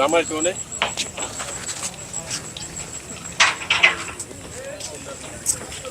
আমার চলে শুরু করে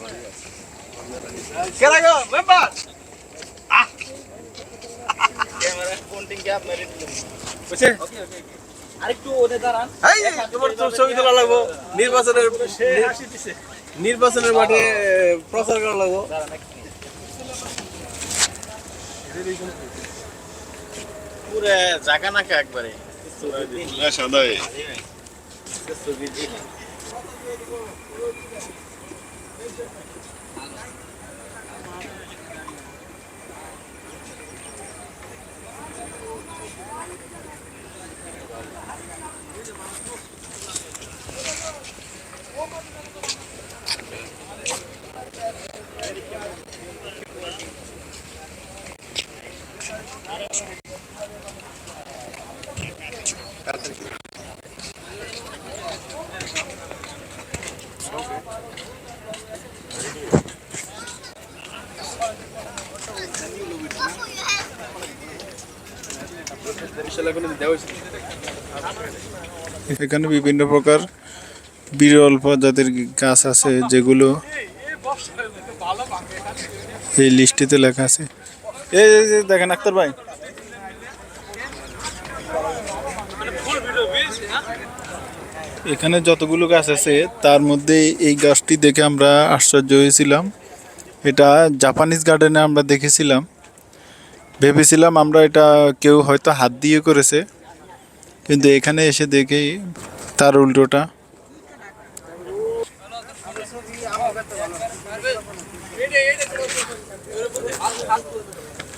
ক্যামেরা পন্ডিং কে আপনার বুঝছে? আরেকটু ওদের দাঁড়ান। এই তোমার তো ছবি তোলা লাগবো। নির্বাচনের নির্বাচনের মাঠে প্রচার করা লাগবো। পুরো জায়গা নাকা একবারে। এখানে বিভিন্ন প্রকার বিরল প্রজাতির গাছ আছে, যেগুলো এই লিস্টিতে লেখা আছে। এই দেখেন আক্তার ভাই। এখানে যতগুলো গাছ আছে, তার মধ্যে এই গাছটি দেখে আমরা আশ্চর্য হয়েছিলাম। এটা জাপানিজ গার্ডেনে আমরা দেখেছিলাম। ভেবেছিলাম আমরা এটা কেউ হয়তো হাত দিয়ে করেছে, কিন্তু এখানে এসে দেখি তার উল্টোটা।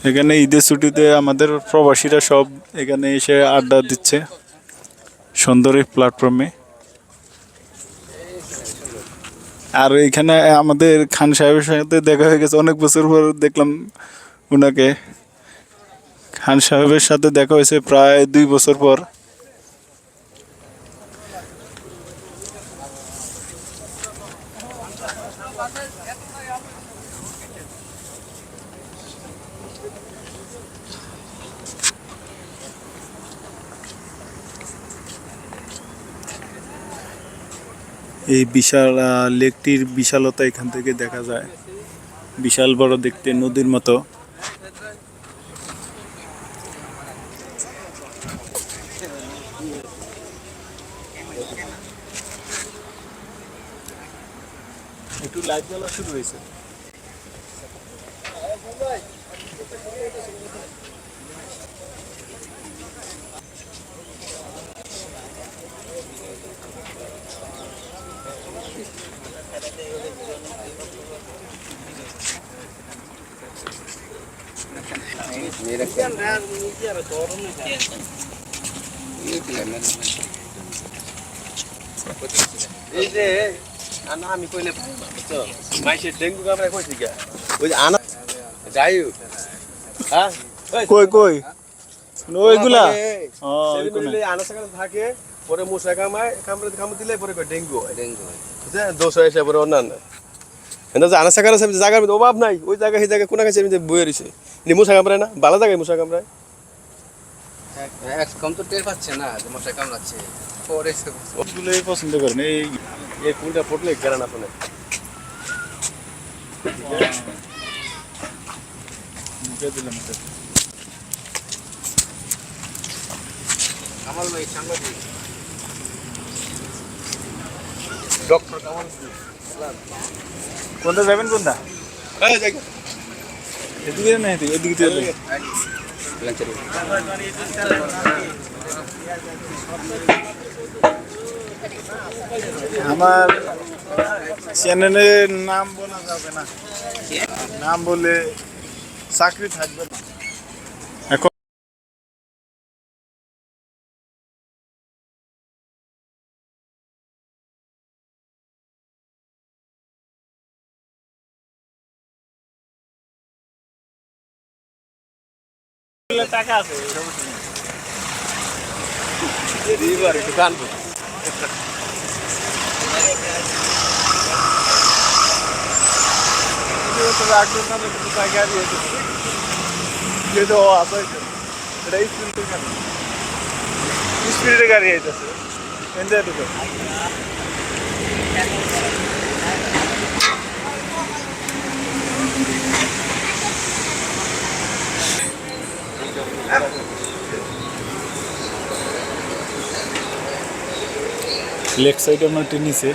এখানে ঈদের ছুটিতে আমাদের প্রবাসীরা সব এখানে এসে আড্ডা দিচ্ছে, সুন্দর এই প্ল্যাটফর্মে আর এখানে আমাদের খান সাহেবের সাথে দেখা হয়ে গেছে, অনেক বছর পর দেখলাম ওনাকে। খান সাহেবের সাথে দেখা হয়েছে প্রায় দুই বছর পর। এই বিশাল লেকটির বিশালতা এখান থেকে দেখা যায়। বিশাল বড় দেখতে নদীর মতো। একটু লাইট জ্বালা শুরু হয়েছে। এই যে আমি কইলে বুঝছ? মাইসে ডেঙ্গু কামড়া কইছি গা ওই যে আনা যাই হ্যাঁ? কই কই? ওইগুলা এই, ও, সেদিন ওইগুলা। মিলে আনা সাকাল থাকে পরে মশা কামায় কামড়ে কামড় দিলে পরে ডেঙ্গু হয়। ডেঙ্গু হয়। দোষ হয়েছে পরে অন্যান্য। এনে যে আনা সাকাল জায়গার মধ্যে অভাব নাই। ওই জায়গা সেই জায়গা কোনা কাছে এমনি বয়ে রয়েছে নি মশা কামড়ায় না? ভালো জায়গায় মশা কামড়ায়? কম তো টের পাচ্ছে না মশা কামড়াচ্ছে। পরে ওগুলোই পছন্দ করেন। এই কেরান আপনি মুখে দিলাম এটা। কামাল ভাই সাংবাদিক। ডক্টর কামাল কোনটা যাবেন কোনটা? এদিকে না এদিকে এদিকে তুই এদিকে। আমার চ্যানেলের নাম বলা যাবে না। নাম বলে চাকরি থাকবে না। টাকা আছে দিবার একটু এটা স্পিডের গাড়ি আইতেছে এনজয় ঢুকে লেগ সাইড আমরা নিচে